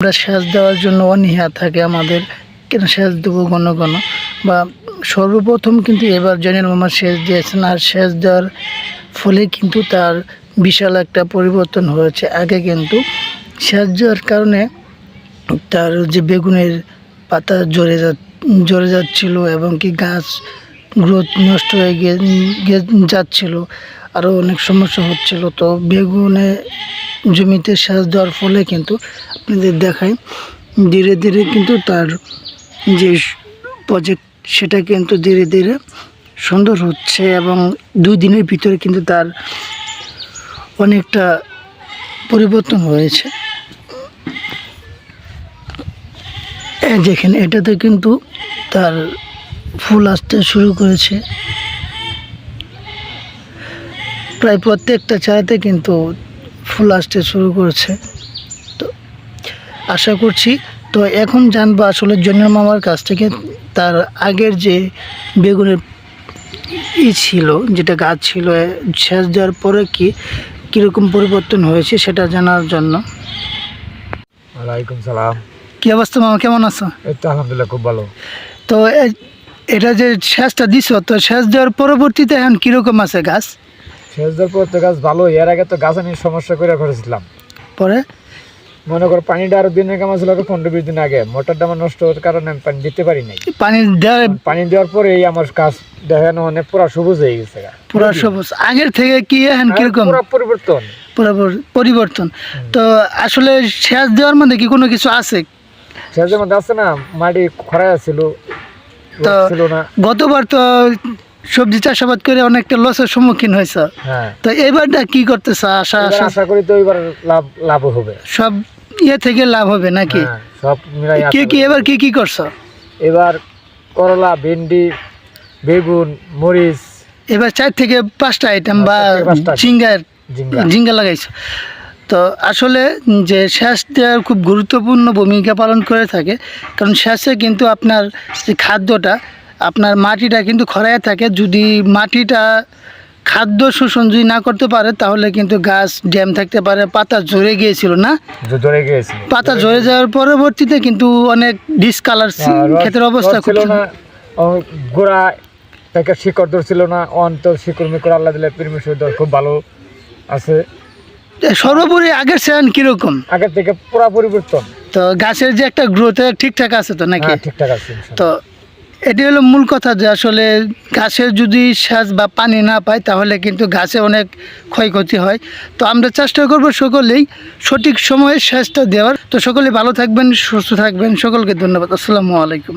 আমরা সেচ দেওয়ার জন্য অনীহা থাকে আমাদের। কেন সেচ দেবো ঘন ঘন? বা সর্বপ্রথম কিন্তু এবার জনের মামা সেচ দিয়েছেন, আর সেচ দেওয়ার ফলে কিন্তু তার বিশাল একটা পরিবর্তন হয়েছে। আগে কিন্তু সেচ দেওয়ার কারণে তার যে বেগুনের পাতা ঝরে যা ঝরে যাচ্ছিল এবং কি গাছ গ্রোথ নষ্ট হয়ে গিয়ে যাচ্ছিল। আরও অনেক সমস্যা হচ্ছিল। তো বেগুনে জমিতে সেচ দেওয়ার ফলে কিন্তু আপনাদের দেখায় ধীরে ধীরে কিন্তু তার যে প্রজেক্ট সেটা কিন্তু ধীরে ধীরে সুন্দর হচ্ছে এবং দুই দিনের ভিতরে কিন্তু তার অনেকটা পরিবর্তন হয়েছে। দেখেন, এটাতে কিন্তু তার ফুল আসতে শুরু করেছে। প্রায় প্রত্যেকটা চারাতে কিন্তু ফুল আসতে শুরু করেছে। তো আশা করছি তো এখন জানব আসলে জনির মামার কাছ থেকে তার আগের যে বেগুনের ই ছিল যেটা গাছ ছিল সেচ দেওয়ার পরে কি কীরকম পরিবর্তন হয়েছে সেটা জানার জন্য। ওয়ালাইকুম সালাম। কি অবস্থা মামা কেমন আছো? এই তো আলহামদুলিল্লাহ খুব ভালো। তো এটা যে সেচটা দিছো তো সেচ দেওয়ার পরবর্তীতে এখন কীরকম আছে গাছ? সেচ দেওয়ার পর তো গাছ ভালো এর আগে তো গাছ আমি সমস্যা করে করেছিলাম। পরে? মনে কর পানিটা আরও দিনের কামা ছিল পনেরো বিশ দিন আগে। মোটরটা আমার নষ্ট হওয়ার কারণে আমি পানি দিতে পারি নাই। পানি পানি দেওয়ার পরে এই আমার গাছ দেখানো মানে পুরা সবুজ হয়ে গেছে। পুরা সবুজ। আগের থেকে কি এখন কীরকম? পুরা পরিবর্তন। পুরা পরিবর্তন। তো আসলে সেচ দেওয়ার মধ্যে কি কোনো কিছু আছে? সেচের মধ্যে আছে না মাটি খরাই ছিল তো ছিল না। গতবার তো সবজি চাষাবাদ করে অনেকটা লসের সম্মুখীন হয়েছে। হ্যাঁ। তো এবারটা কি করতেছে? আশা আশা আশা করি তো এবার লাভ লাভ হবে। সব ইয়ে থেকে লাভ হবে নাকি? হ্যাঁ, সব মিলাই কি কি এবার কি কি করছ? এবার করলা ভেন্ডি বেগুন মরিচ। এবার চার থেকে পাঁচটা আইটেম বা পাঁচটা item। ঝিঙ্গার ঝিঙ্গা। লাগাইছো। তো আসলে যে সেচ দেওয়ার খুব গুরুত্বপূর্ণ ভূমিকা পালন করে থাকে। কারণ সেচে কিন্তু আপনার যে খাদ্যটা আপনার মাটিটা কিন্তু খরায় থাকে। যদি মাটিটা খাদ্য শোষণ যদি না করতে পারে তাহলে কিন্তু গাছ ড্যাম থাকতে পারে পাতা ঝরে গিয়েছিল না? যে ধরে পাতা ঝরে যাওয়ার পরবর্তীতে কিন্তু অনেক ডিসকালার ক্ষেতের অবস্থা খুব ছিল না গোড়া থেকে শিকড় দর ছিল না অন্তর শিকড় মিকড় আল্লাহ দিলে পিরমিশের খুব ভালো আছে। সর্বোপরি আগের সেন কীরকম? আগের থেকে পুরা পরিবর্তন। তো গাছের যে একটা গ্রোথ ঠিকঠাক আছে তো নাকি? হ্যাঁ ঠিকঠাক আছে তো এটি হলো মূল কথা যে আসলে গাছের যদি সেচ বা পানি না পায়, তাহলে কিন্তু গাছে অনেক ক্ষয়ক্ষতি হয়। তো আমরা চেষ্টা করব সকলেই সঠিক সময়ে সেচটা দেওয়ার। তো সকলে ভালো থাকবেন, সুস্থ থাকবেন। সকলকে ধন্যবাদ। আসসালামু আলাইকুম।